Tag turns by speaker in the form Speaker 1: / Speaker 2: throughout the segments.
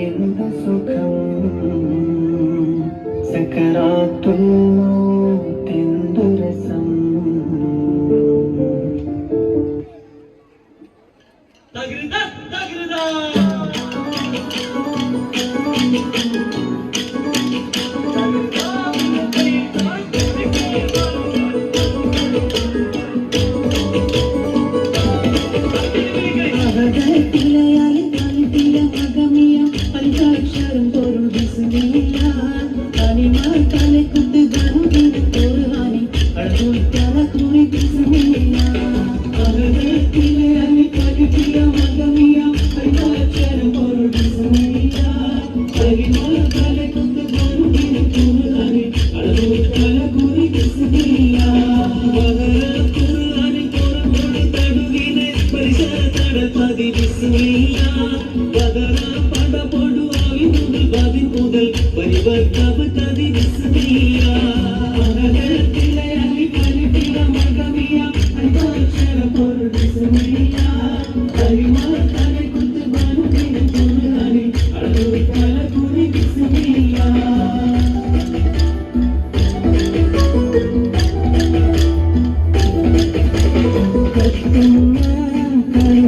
Speaker 1: എന്ത് സുഖം. സക്കറാത്തുന്നു തെന്തു രസം തകൃത.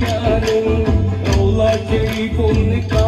Speaker 2: كان والله شريك لك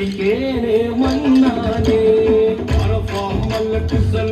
Speaker 2: ఎత్తికేనే మన్నానే అరఫా మల్ల కుసల